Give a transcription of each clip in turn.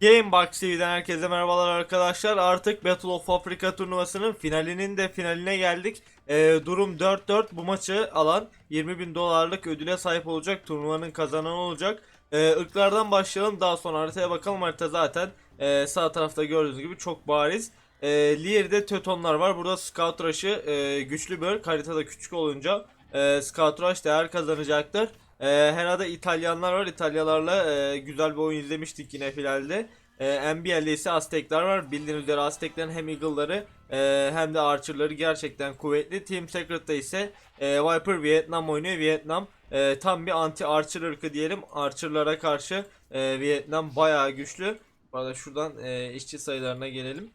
Gamebox TV'den herkese merhabalar arkadaşlar. Artık Battle of Africa turnuvasının finalinin de finaline geldik. Ee, durum 4-4 bu maçı alan 20 bin dolarlık ödüle sahip olacak. Turnuvanın kazananı olacak. Ee, ırklardan başlayalım daha sonra haritaya bakalım. Harita zaten e, sağ tarafta gördüğünüz gibi çok bariz. E, Lier'de Teutonlar var. Burada Scout Rush'ı e, güçlü bir ırk. Haritada küçük olunca e, Scout Rush değer kazanacaktır. E, herhalde İtalyanlar var. İtalyalarla e, güzel bir oyun izlemiştik yine finalde. E, NBL'de ise Aztekler var. Bildiğiniz üzere Azteklerin hem Eagle'ları e, hem de Archer'ları gerçekten kuvvetli. Team Secret'ta ise e, Viper Vietnam oynuyor. Vietnam e, tam bir anti Archer ırkı diyelim. Archer'lara karşı e, Vietnam bayağı güçlü. Arada şuradan e, işçi sayılarına gelelim.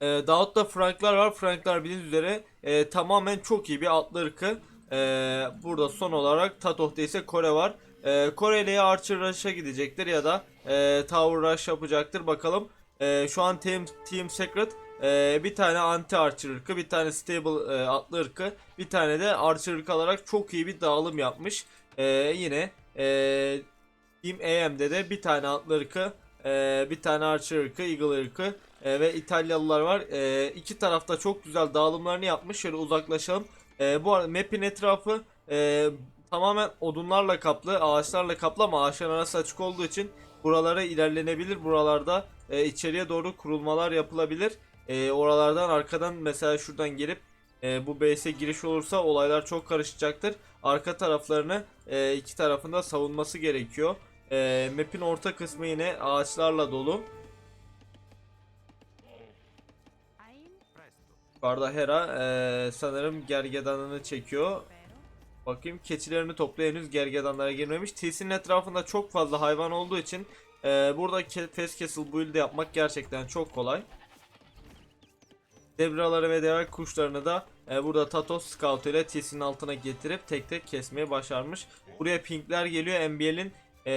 E, Davut'ta Franklar var. Franklar bildiğiniz üzere e, tamamen çok iyi bir atlı ırkı. E, burada son olarak Tatoh'ta ise Kore var. E, Kore ile ya Archer Rush'a gidecektir ya da e, Tower Rush yapacaktır. Bakalım. E, şu an Team, Team Secret e, bir tane anti Archer ırkı, bir tane stable e, atlı ırkı, bir tane de Archer ırkı alarak çok iyi bir dağılım yapmış. E, yine e, Team AM'de de bir tane atlı ırkı, e, bir tane Archer ırkı, Eagle ırkı e, ve İtalyalılar var. E, iki tarafta çok güzel dağılımlarını yapmış. Şöyle uzaklaşalım. E, bu arada map'in etrafı e, tamamen odunlarla kaplı, ağaçlarla kaplı ama ağaçların arası açık olduğu için buralara ilerlenebilir. Buralarda e, içeriye doğru kurulmalar yapılabilir. E, oralardan arkadan mesela şuradan gelip e, bu base'e giriş olursa olaylar çok karışacaktır. Arka taraflarını e, iki tarafında savunması gerekiyor. E, map'in orta kısmı yine ağaçlarla dolu. Yukarıda Hera e, sanırım gergedanını çekiyor. Bakayım keçilerini topla henüz gergedanlara girmemiş. TC'nin etrafında çok fazla hayvan olduğu için e, burada Fast Castle build yapmak gerçekten çok kolay. Zebraları ve diğer kuşlarını da e, burada Tatos Scout ile TC'nin altına getirip tek tek kesmeyi başarmış. Buraya pinkler geliyor. NBL'in e,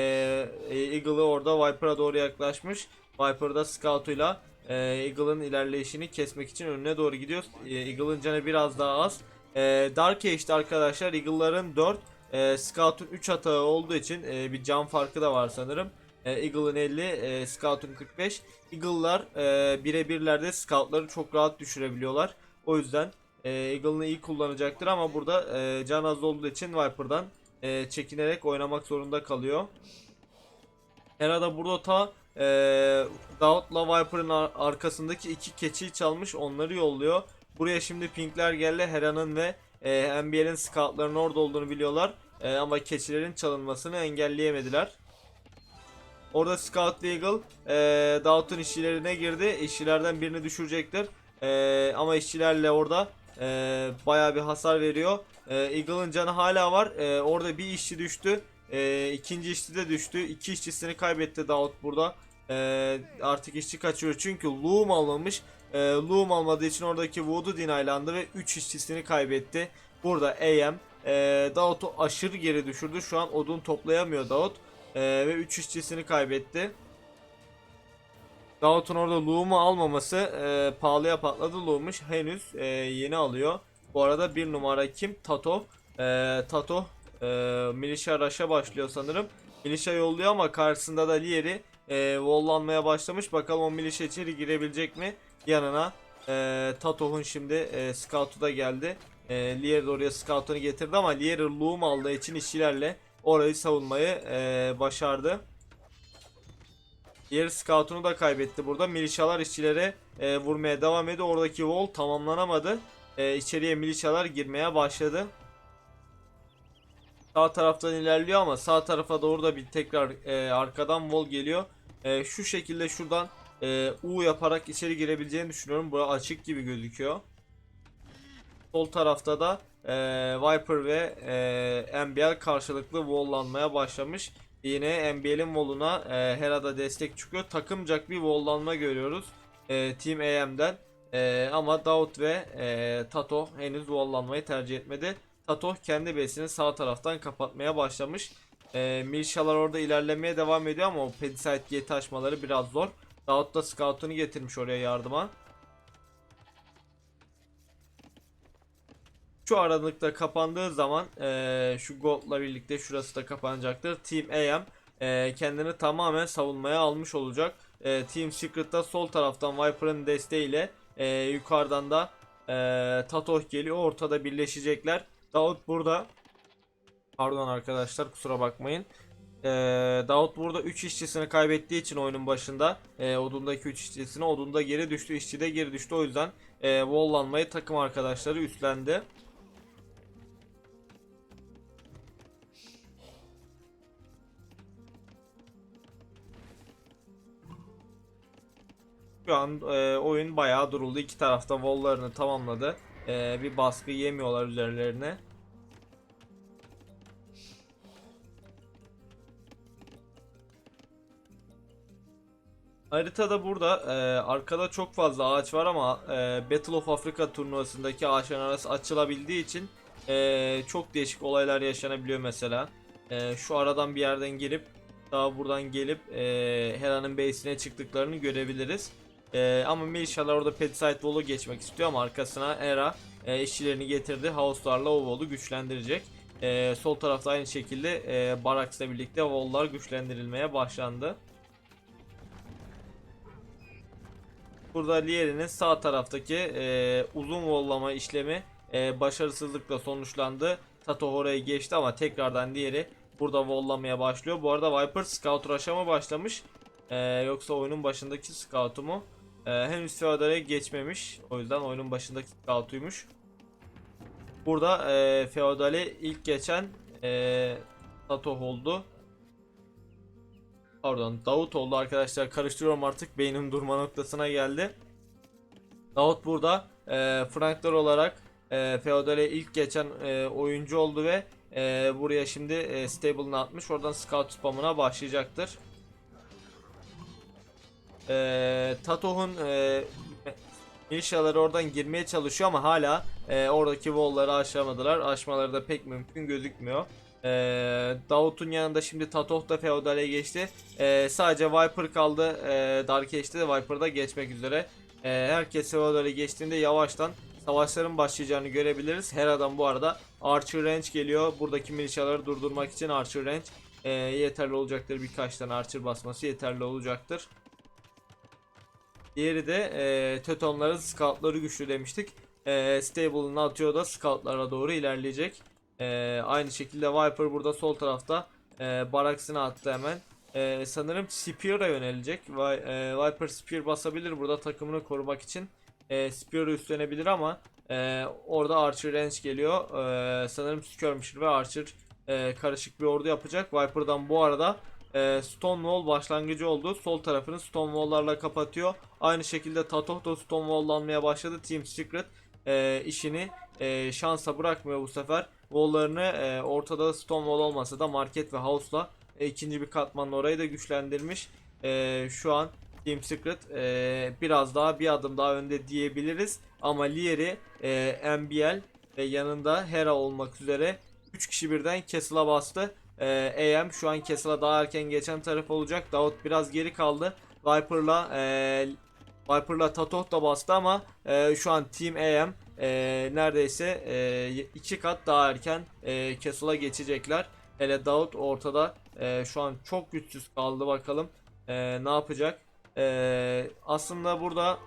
Eagle'ı orada Viper'a doğru yaklaşmış. Viper da Scout'uyla e, Eagle'ın ilerleyişini kesmek için önüne doğru gidiyor. E, Eagle'ın canı biraz daha az. E, Dark Age'de arkadaşlar Eagle'ların 4, e, Scout'un 3 atağı olduğu için e, bir can farkı da var sanırım. E, Eagle'ın 50, e, Scout'un 45. Eagle'lar e, birebirlerde Scout'ları çok rahat düşürebiliyorlar. O yüzden e, Eagle'ını iyi kullanacaktır ama burada can az olduğu için Viper'dan çekinerek oynamak zorunda kalıyor. Herhalde burada ta e, Davut'la Viper'ın ar- arkasındaki iki keçiyi çalmış onları yolluyor. Buraya şimdi Pinkler geldi. Hera'nın ve e, NBL'in scoutlarının orada olduğunu biliyorlar. E, ama keçilerin çalınmasını engelleyemediler. Orada Scout Eagle e, Davut'un işçilerine girdi. İşçilerden birini düşürecektir. E, ama işçilerle orada e, bayağı bir hasar veriyor. E, Eagle'ın canı hala var. E, orada bir işçi düştü. E, ikinci işçi de düştü. İki işçisini kaybetti Davut burada. E, artık işçi kaçıyor çünkü loom almamış. E, loom almadığı için oradaki Voodoo dinaylandı ve 3 işçisini kaybetti. Burada AM e, Davut'u aşırı geri düşürdü. Şu an odun toplayamıyor Davut. E, ve 3 işçisini kaybetti. Davut'un orada loom'u almaması e, pahalıya patladı loom'muş. Henüz e, yeni alıyor. Bu arada bir numara kim? Tato. E, Tato e, Milisha Rush'a başlıyor sanırım. Milisha yolluyor ama karşısında da Lieri e, walllanmaya başlamış. Bakalım o Milisha içeri girebilecek mi? Yanına e, Tato'nun şimdi e, Scout'u da geldi. E, Lier de oraya Scout'unu getirdi ama Lier loom aldığı için işçilerle orayı savunmayı e, başardı. Diğer scout'unu da kaybetti burada. Milişalar işçilere e, vurmaya devam ediyor. Oradaki wall tamamlanamadı. E, içeriye milişalar girmeye başladı. Sağ taraftan ilerliyor ama sağ tarafa doğru da bir tekrar e, arkadan wall geliyor. E, şu şekilde şuradan e, U yaparak içeri girebileceğini düşünüyorum. Bura açık gibi gözüküyor. Sol tarafta da e, Viper ve e, NBL karşılıklı walllanmaya başlamış. Yine NBL'in wall'una e, Hera'da destek çıkıyor. Takımcak bir walllanma görüyoruz. E, Team AM'den. E, ama Davut ve e, Tato henüz walllanmayı tercih etmedi. Tato kendi base'ini sağ taraftan kapatmaya başlamış. E, Milşalar orada ilerlemeye devam ediyor ama o Pedicite Gate açmaları biraz zor. Davut da scout'unu getirmiş oraya yardıma. Şu aralıkta kapandığı zaman eee, şu gold'la birlikte şurası da kapanacaktır. Team AM e, kendini tamamen savunmaya almış olacak. E, Team Secret'ta sol taraftan Viper'ın desteğiyle e, yukarıdan da e, Tatoh geliyor. Ortada birleşecekler. Davut burada. Pardon arkadaşlar kusura bakmayın. E, Davut burada 3 işçisini kaybettiği için oyunun başında e, odundaki 3 işçisini odunda geri düştü. işçi de geri düştü. O yüzden e, walllanmayı takım arkadaşları üstlendi. Şu an e, oyun bayağı duruldu. İki tarafta walllarını tamamladı. E, bir baskı yemiyorlar üzerlerine. Haritada burada e, arkada çok fazla ağaç var ama e, Battle of Africa turnuvasındaki ağaçların arası açılabildiği için e, çok değişik olaylar yaşanabiliyor mesela. E, şu aradan bir yerden girip daha buradan gelip e, Hera'nın base'ine çıktıklarını görebiliriz. E, ama Militialar orada Petisite Wall'u geçmek istiyor ama arkasına Hera e, işçilerini getirdi. House'larla o wall'u güçlendirecek. E, sol tarafta aynı şekilde e, Barracks'la birlikte wall'lar güçlendirilmeye başlandı. Burada Lieri'nin sağ taraftaki e, uzun vollama işlemi e, başarısızlıkla sonuçlandı. Tato orayı geçti ama tekrardan diğeri burada vollamaya başlıyor. Bu arada Viper Scout Rush'a mı başlamış? E, yoksa oyunun başındaki Scout'u mu? E, henüz Feodal'e geçmemiş. O yüzden oyunun başındaki Scout'uymuş. Burada e, Feodal'e ilk geçen e, Tato oldu. Pardon Davut oldu arkadaşlar karıştırıyorum artık beynim durma noktasına geldi. Davut burada e, Frankler olarak e, Feodal'e ilk geçen e, oyuncu oldu ve e, buraya şimdi e, stable'ını atmış oradan scout spamına başlayacaktır. E, Tatoh'un e, Militiaları oradan girmeye çalışıyor ama hala e, oradaki wall'ları aşamadılar. Aşmaları da pek mümkün gözükmüyor. E, Davut'un yanında şimdi Tatoh da Feodal'e geçti. E, sadece Viper kaldı. E, Dark Age'de de Viper'da geçmek üzere. E, herkes Feodal'e geçtiğinde yavaştan savaşların başlayacağını görebiliriz. Her adam bu arada Archer Range geliyor. Buradaki militiaları durdurmak için Archer Range e, yeterli olacaktır. Birkaç tane Archer basması yeterli olacaktır. Diğeri de e, Teutonların scoutları güçlü demiştik. E, Stable'ını atıyor da scoutlara doğru ilerleyecek. E, aynı şekilde Viper burada sol tarafta e, Baraksını attı hemen. E, sanırım Spear'a yönelecek. E, Viper Spear basabilir burada takımını korumak için. E, Spear'ı üstlenebilir ama e, orada Archer Range geliyor. E, sanırım Skirmisher ve Archer e, karışık bir ordu yapacak. Viper'dan bu arada e, Stonewall başlangıcı oldu. Sol tarafını Stonewall'larla kapatıyor. Aynı şekilde Tatoh da Stonewall'lanmaya başladı. Team Secret e, işini e, şansa bırakmıyor bu sefer. Wall'larını e, ortada Stonewall olmasa da Market ve House'la e, ikinci bir katmanla orayı da güçlendirmiş. E, şu an Team Secret e, biraz daha bir adım daha önde diyebiliriz. Ama Lieri, e, MBL ve yanında Hera olmak üzere 3 kişi birden Castle'a bastı. E, AM şu an Castle'a daha erken geçen taraf olacak. Davut biraz geri kaldı. Viper'la e, Viper'la Tatoh da bastı ama e, şu an Team AM e, neredeyse e, iki kat daha erken e, Castle'a geçecekler. Hele Davut ortada e, şu an çok güçsüz kaldı bakalım e, ne yapacak. E, aslında burada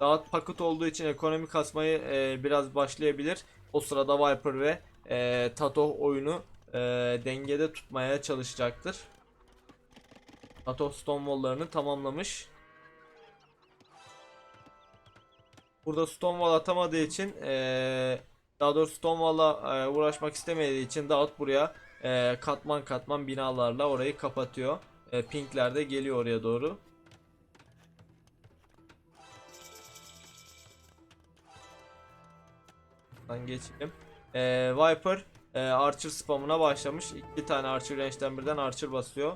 Davut paket olduğu için ekonomi kasmayı e, biraz başlayabilir. O sırada Viper ve e, Tatoh oyunu e, dengede tutmaya çalışacaktır. Tatoh Stonewall'larını tamamlamış. Burada Stonewall atamadığı için eee daha doğrusu Stonewall'la eee, uğraşmak istemediği için Davut buraya eee, katman katman binalarla orayı kapatıyor. Eee Pinkler de geliyor oraya doğru. Buradan geçelim. Eee, Viper eee, Archer spamına başlamış. İki tane Archer range'den birden Archer basıyor.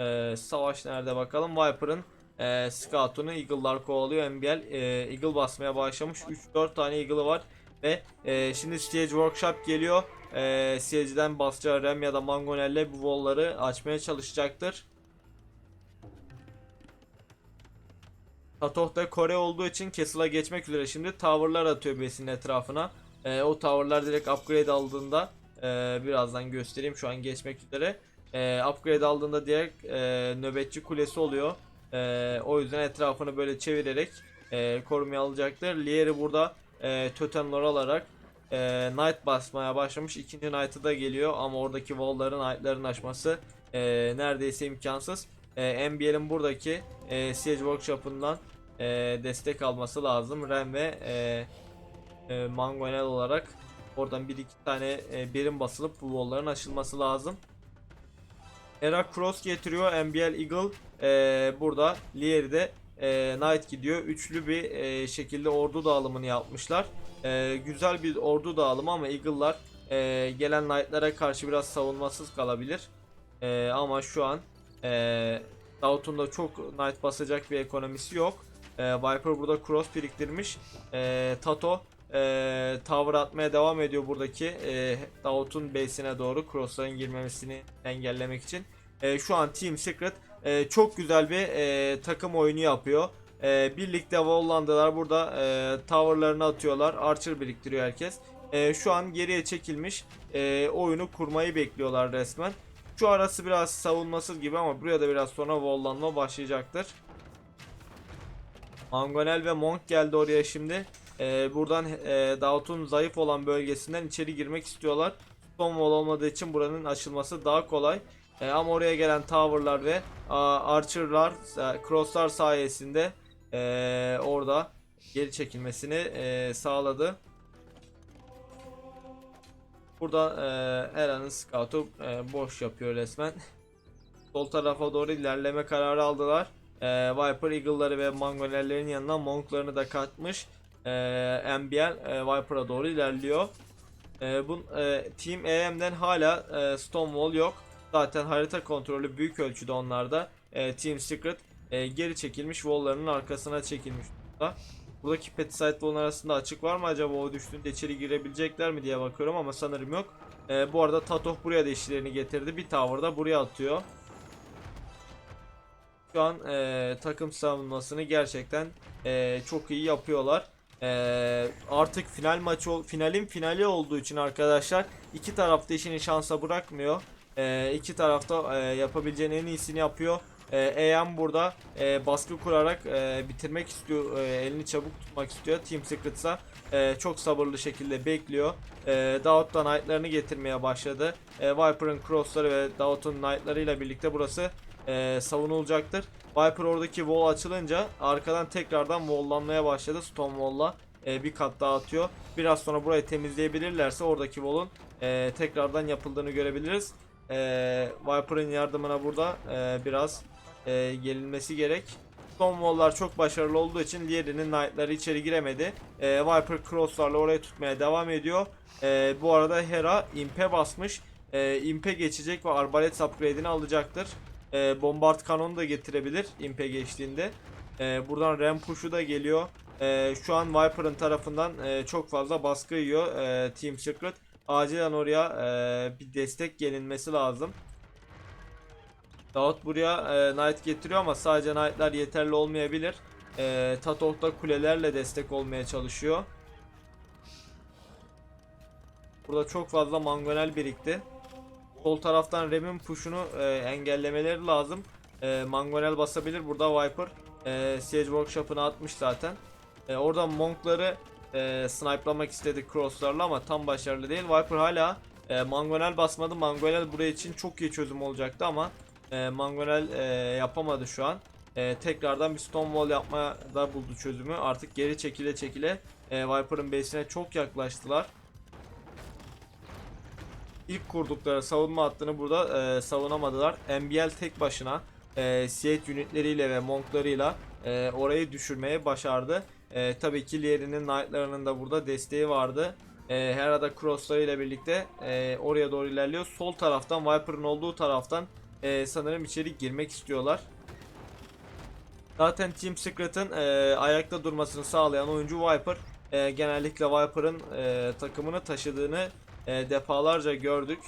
Eee, savaş nerede bakalım. Viper'ın e, Scout'unu Eagle'lar kovalıyor. MBL e, Eagle basmaya başlamış. 3-4 tane Eagle'ı var. Ve e, şimdi Siege Workshop geliyor. E, Siege'den basacağı Rem ya da Mangonel'le bu wall'ları açmaya çalışacaktır. Tatoh da Kore olduğu için Castle'a geçmek üzere şimdi tower'lar atıyor base'in etrafına. E, o tower'lar direkt upgrade aldığında e, birazdan göstereyim şu an geçmek üzere. E, upgrade aldığında direkt e, nöbetçi kulesi oluyor. E, o yüzden etrafını böyle çevirerek e, korumaya alacaktır. Lier'i burada e, totemler alarak e, Knight basmaya başlamış. İkinci Knight'ı da geliyor ama oradaki wall'ların Knight'ların aşması e, neredeyse imkansız. E, NBL'in buradaki e, Siege Workshop'ından e, destek alması lazım. Ren ve e, e, Mangonel olarak oradan bir iki tane e, birim basılıp bu wall'ların aşılması lazım. Era Cross getiriyor. NBL Eagle e, burada. Lieri de e, Knight gidiyor. Üçlü bir e, şekilde ordu dağılımını yapmışlar. E, güzel bir ordu dağılımı ama Eagle'lar e, gelen Knight'lara karşı biraz savunmasız kalabilir. E, ama şu an e, Daut'un da çok Knight basacak bir ekonomisi yok. E, Viper burada cross biriktirmiş. E, Tato e, tower atmaya devam ediyor buradaki e, Daut'un base'ine doğru crossların girmemesini engellemek için. E, şu an Team Secret e, çok güzel bir e, takım oyunu yapıyor. E, birlikte walllandılar. Burada e, towerlarını atıyorlar. Archer biriktiriyor herkes. E, şu an geriye çekilmiş e, oyunu kurmayı bekliyorlar resmen. Şu arası biraz savunmasız gibi ama buraya da biraz sonra walllanma başlayacaktır. Mangonel ve Monk geldi oraya şimdi. Ee, buradan e, Daut'un zayıf olan bölgesinden içeri girmek istiyorlar. Stonewall olmadığı için buranın açılması daha kolay. E, ama oraya gelen Tower'lar ve a, Archer'lar, e, Cross'lar sayesinde e, orada geri çekilmesini e, sağladı. Burada e, Era'nın scout'u e, boş yapıyor resmen. Sol tarafa doğru ilerleme kararı aldılar. E, Viper Eagle'ları ve Mangonellerin yanına Monk'larını da katmış. E, MBL e, Viper'a doğru ilerliyor. E, bu e, Team AM'den hala e, Stonewall yok. Zaten harita kontrolü büyük ölçüde onlarda. E, Team Secret e, geri çekilmiş wall'larının arkasına çekilmiş durumda. Buradaki Peticide wall'un arasında açık var mı acaba o düştüğünde içeri girebilecekler mi diye bakıyorum ama sanırım yok. E, bu arada Tatoh buraya da işlerini getirdi. Bir tower da buraya atıyor. Şu an e, takım savunmasını gerçekten e, çok iyi yapıyorlar. E, artık final maçı finalin finali olduğu için arkadaşlar iki tarafta işini şansa bırakmıyor. E, iki tarafta e, yapabileceğin en iyisini yapıyor. E, AM burada e, baskı kurarak e, bitirmek istiyor. E, elini çabuk tutmak istiyor. Team Secrets'a e, çok sabırlı şekilde bekliyor. E, Daut da Knight'larını getirmeye başladı. E, Viper'ın Cross'ları ve Daut'un Knight'larıyla birlikte burası e, savunulacaktır. Viper oradaki wall açılınca arkadan tekrardan walllanmaya başladı. Stone wall'la e, bir kat daha atıyor. Biraz sonra burayı temizleyebilirlerse oradaki wall'un e, tekrardan yapıldığını görebiliriz. E, Viper'ın yardımına burada e, biraz e, gelinmesi gerek. Stone wall'lar çok başarılı olduğu için diğerinin knight'ları içeri giremedi. E, Viper cross'larla orayı tutmaya devam ediyor. E, bu arada Hera imp'e basmış. E, imp'e geçecek ve arbalet upgrade'ini alacaktır. E, bombard kanonu da getirebilir imp'e geçtiğinde. E, buradan ram push'u da geliyor. E, şu an Viper'ın tarafından e, çok fazla baskı yiyor e, Team Secret. Acilen oraya e, bir destek gelinmesi lazım. Daut buraya e, Knight getiriyor ama sadece Knight'lar yeterli olmayabilir. E, Tatoh da kulelerle destek olmaya çalışıyor. Burada çok fazla mangonel birikti. Sol taraftan Rem'in push'unu e, engellemeleri lazım. E, mangonel basabilir. Burada Viper e, Siege Workshop'ını atmış zaten. E, oradan Monk'ları e, snipe'lamak istedi crosslarla ama tam başarılı değil. Viper hala e, mangonel basmadı. Mangonel buraya için çok iyi çözüm olacaktı ama e, mangonel e, yapamadı şu an. E, tekrardan bir stone wall yapmada buldu çözümü. Artık geri çekile çekile e, Viper'ın base'ine çok yaklaştılar ilk kurdukları savunma hattını burada e, savunamadılar. MBL tek başına e, Siege unitleriyle ve monklarıyla e, orayı düşürmeyi başardı. E, tabii ki Lieri'nin knightlarının da burada desteği vardı. E, Hera'da crosslarıyla birlikte e, oraya doğru ilerliyor. Sol taraftan Viper'ın olduğu taraftan e, sanırım içeri girmek istiyorlar. Zaten Team Secret'ın e, ayakta durmasını sağlayan oyuncu Viper. E, genellikle Viper'ın e, takımını taşıdığını e, defalarca gördük.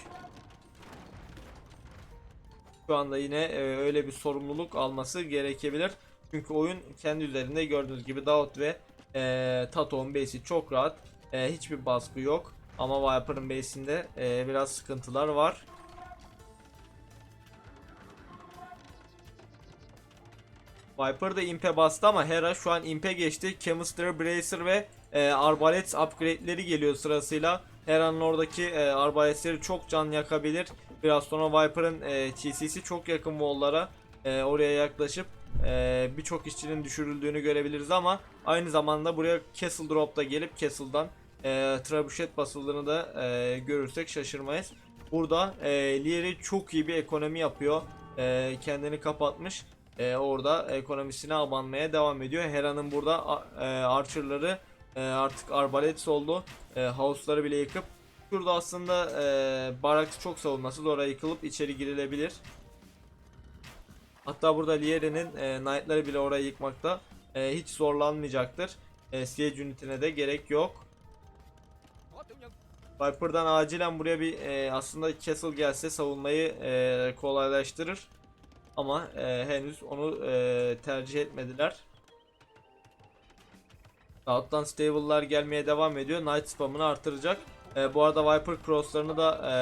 Şu anda yine e, öyle bir sorumluluk alması gerekebilir. Çünkü oyun kendi üzerinde gördüğünüz gibi Davut ve e, Taton base'i çok rahat. E, hiçbir baskı yok. Ama Viper'ın base'inde e, biraz sıkıntılar var. Viper da imp'e bastı ama Hera şu an imp'e geçti. Chemistry, Bracer ve e, Arbalet upgrade'leri geliyor sırasıyla. Hera'nın oradaki e, Arbaletsleri çok can yakabilir. Biraz sonra Viper'ın e, TC'si çok yakın wall'lara. E, oraya yaklaşıp e, birçok işçinin düşürüldüğünü görebiliriz ama aynı zamanda buraya Castle Drop'ta gelip Castle'dan e, Trebuchet basıldığını da e, görürsek şaşırmayız. Burada e, Lieri çok iyi bir ekonomi yapıyor. E, kendini kapatmış. E, orada ekonomisine abanmaya devam ediyor. Hera'nın burada e, Archer'ları e, artık Arbalets oldu. E, House'ları bile yıkıp Şurada aslında e, Barracks çok savunması oraya yıkılıp içeri girilebilir. Hatta burada Lieri'nin e, Knight'ları bile orayı yıkmakta e, hiç zorlanmayacaktır. E, Siege Unity'ne de gerek yok. Viper'dan acilen buraya bir e, aslında Castle gelse savunmayı e, kolaylaştırır. Ama e, henüz onu e, tercih etmediler. Out'tan stable'lar gelmeye devam ediyor. Night spam'ını artıracak. E, bu arada Viper cross'larını da e,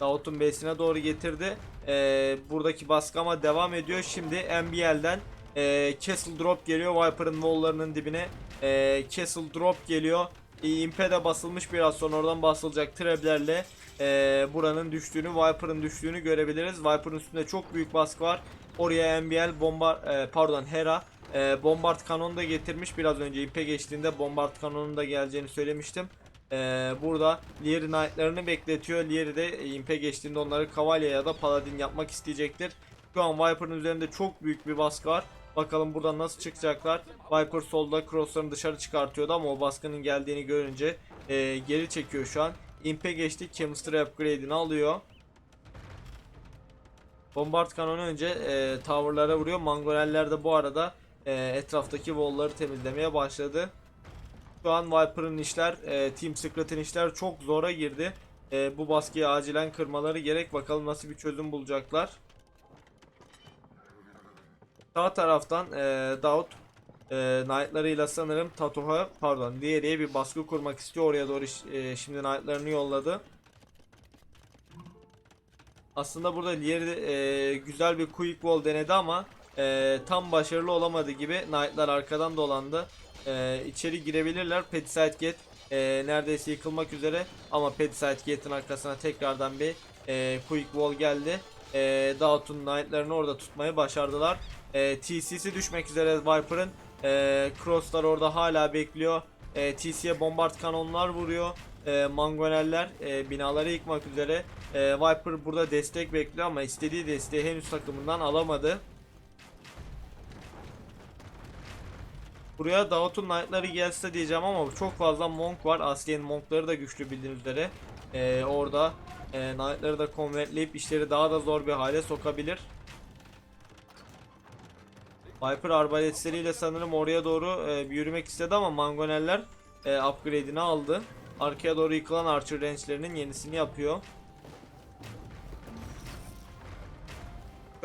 Davut'un base'ine doğru getirdi. E, buradaki baskı ama devam ediyor. Şimdi NBL'den e, Castle Drop geliyor Viper'ın wall'larının dibine. E, Castle Drop geliyor. E, Imp'e de basılmış biraz sonra oradan basılacak treblerle e, buranın düştüğünü, Viper'ın düştüğünü görebiliriz. Viper'ın üstünde çok büyük baskı var. Oraya NBL bomba e, pardon Hera e, bombard kanonu da getirmiş. Biraz önce Imp'e geçtiğinde bombard kanonunun da geleceğini söylemiştim. Ee, burada Lieri Knight'larını bekletiyor. Lieri de e, Imp'e geçtiğinde onları Kavalya ya da Paladin yapmak isteyecektir. Şu an Viper'ın üzerinde çok büyük bir baskı var. Bakalım buradan nasıl çıkacaklar. Viper solda crosslarını dışarı çıkartıyordu ama o baskının geldiğini görünce e, geri çekiyor şu an. Imp'e geçti. Chemistry upgrade'ini alıyor. Bombard kanonu önce e, tower'lara vuruyor. Mangoneller de bu arada e, etraftaki wall'ları temizlemeye başladı. Şu an Viper'ın işler, e, Team Secret'in işler çok zora girdi. E, bu baskıyı acilen kırmaları gerek. Bakalım nasıl bir çözüm bulacaklar. Sağ taraftan e, Daut e, Knight'larıyla sanırım Tatuha pardon diğeriye bir baskı kurmak istiyor. Oraya doğru e, şimdi Knight'larını yolladı. Aslında burada Lieri e, güzel bir quick wall denedi ama e, tam başarılı olamadı gibi Knight'lar arkadan dolandı. E, içeri girebilirler. Petisite Gate e, neredeyse yıkılmak üzere ama Petisite Gate'in arkasına tekrardan bir e, quick wall geldi. E, Daut'un Knight'larını orada tutmayı başardılar. E, TC'si düşmek üzere Viper'ın. E, Cross'lar orada hala bekliyor. E, TC'ye bombard kanonlar vuruyor. E, Mangoneller e, binaları yıkmak üzere. E, Viper burada destek bekliyor ama istediği desteği henüz takımından alamadı. Buraya Davut'un Knight'ları gelse diyeceğim ama çok fazla Monk var. Asliyen Monk'ları da güçlü bildiğiniz üzere. E, orada e, Knight'ları da konvertleyip işleri daha da zor bir hale sokabilir. Viper arbaletleriyle sanırım oraya doğru e, yürümek istedi ama Mangoneller e, upgrade'ini aldı. Arkaya doğru yıkılan Archer range'lerinin yenisini yapıyor.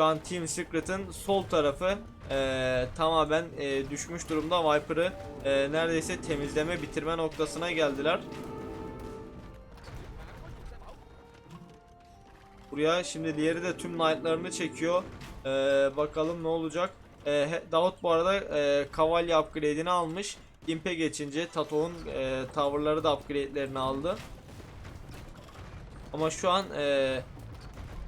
Şu an Team Secret'ın sol tarafı e, tamamen e, düşmüş durumda. Viper'ı e, neredeyse temizleme bitirme noktasına geldiler. Buraya şimdi diğeri de tüm knight'larını çekiyor. E, bakalım ne olacak. E, Davut bu arada e, Kavalya upgrade'ini almış. Imp'e geçince Tato'nun e, tower'ları da upgrade'lerini aldı. Ama şu an e,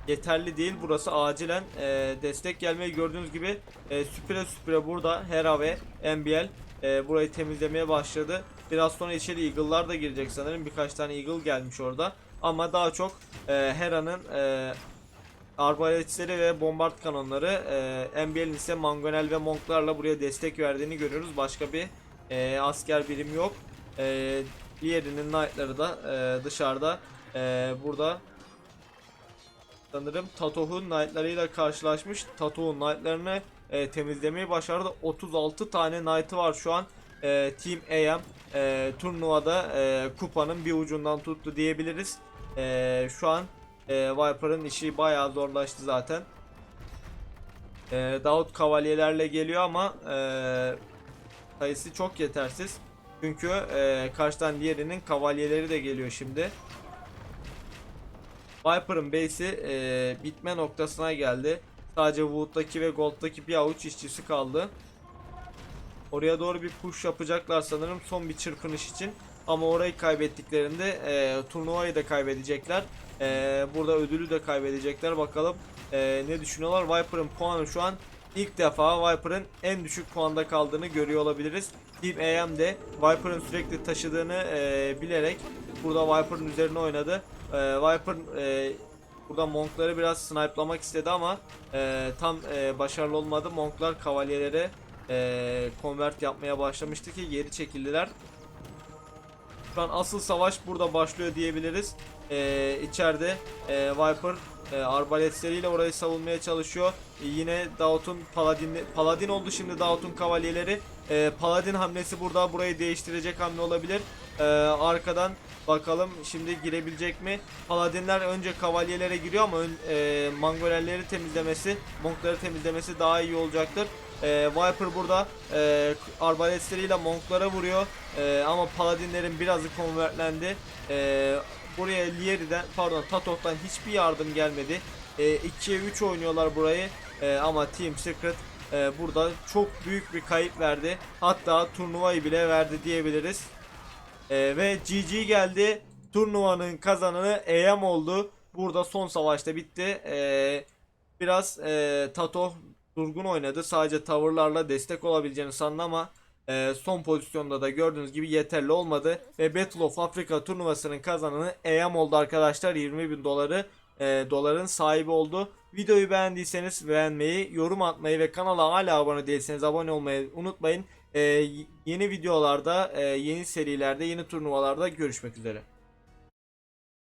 yeterli değil. Burası acilen e, destek gelmeyi gördüğünüz gibi e, süpüre süpüre burada Hera ve NBL e, burayı temizlemeye başladı. Biraz sonra içeri Eagle'lar da girecek sanırım. Birkaç tane Eagle gelmiş orada. Ama daha çok e, Hera'nın e, arbaletleri ve bombard kanonları e, NBL'in ise Mangonel ve Monk'larla buraya destek verdiğini görüyoruz. Başka bir e, asker birim yok. E, diğerinin Knight'ları da e, dışarıda e, burada sanırım Tatoh'un Knight'larıyla karşılaşmış. Tatoh'un Knight'larını e, temizlemeyi başardı. 36 tane Knight'ı var şu an. E, Team AM e, turnuvada e, kupanın bir ucundan tuttu diyebiliriz. E, şu an e, Viper'ın işi bayağı zorlaştı zaten. E, Davut kavalyelerle geliyor ama e, sayısı çok yetersiz. Çünkü e, karşıdan diğerinin kavalyeleri de geliyor şimdi. Viper'ın base'i e, bitme noktasına geldi. Sadece Wood'daki ve Gold'daki bir avuç işçisi kaldı. Oraya doğru bir push yapacaklar sanırım son bir çırpınış için. Ama orayı kaybettiklerinde e, turnuvayı da kaybedecekler. E, burada ödülü de kaybedecekler. Bakalım e, ne düşünüyorlar. Viper'ın puanı şu an ilk defa Viper'ın en düşük puanda kaldığını görüyor olabiliriz. Team AM de Viper'ın sürekli taşıdığını e, bilerek burada Viper'ın üzerine oynadı. E, Viper e, burada Monk'ları biraz snipe'lamak istedi ama e, tam e, başarılı olmadı. Monk'lar kavalyelere e, convert yapmaya başlamıştı ki geri çekildiler. Şu an asıl savaş burada başlıyor diyebiliriz. Ee, içeride e, Viper e, arbaletleriyle orayı savunmaya çalışıyor. E, yine Daut'un Paladin Paladin oldu şimdi Daut'un kavalyeleri. E, Paladin hamlesi burada burayı değiştirecek hamle olabilir. E, arkadan bakalım şimdi girebilecek mi? Paladinler önce kavalyelere giriyor ama ön, e, Mangolelleri temizlemesi, Monkları temizlemesi daha iyi olacaktır. E, Viper burada e, arbaletleriyle Monklara vuruyor. E, ama Paladinlerin birazı konvertlendi. E, buraya Lieri'den pardon Tatok'tan hiçbir yardım gelmedi. E, 2'ye 3 oynuyorlar burayı. E, ama Team Secret e, burada çok büyük bir kayıp verdi. Hatta turnuvayı bile verdi diyebiliriz. E, ve GG geldi. Turnuvanın kazananı EM oldu. Burada son savaşta bitti. E, biraz e, Tato durgun oynadı. Sadece tavırlarla destek olabileceğini sandı ama e, son pozisyonda da gördüğünüz gibi yeterli olmadı. Ve Battle of Africa turnuvasının kazananı EM oldu arkadaşlar. 20 bin doları e, doların sahibi oldu. Videoyu beğendiyseniz beğenmeyi, yorum atmayı ve kanala hala abone değilseniz abone olmayı unutmayın. E, yeni videolarda, e, yeni serilerde, yeni turnuvalarda görüşmek üzere.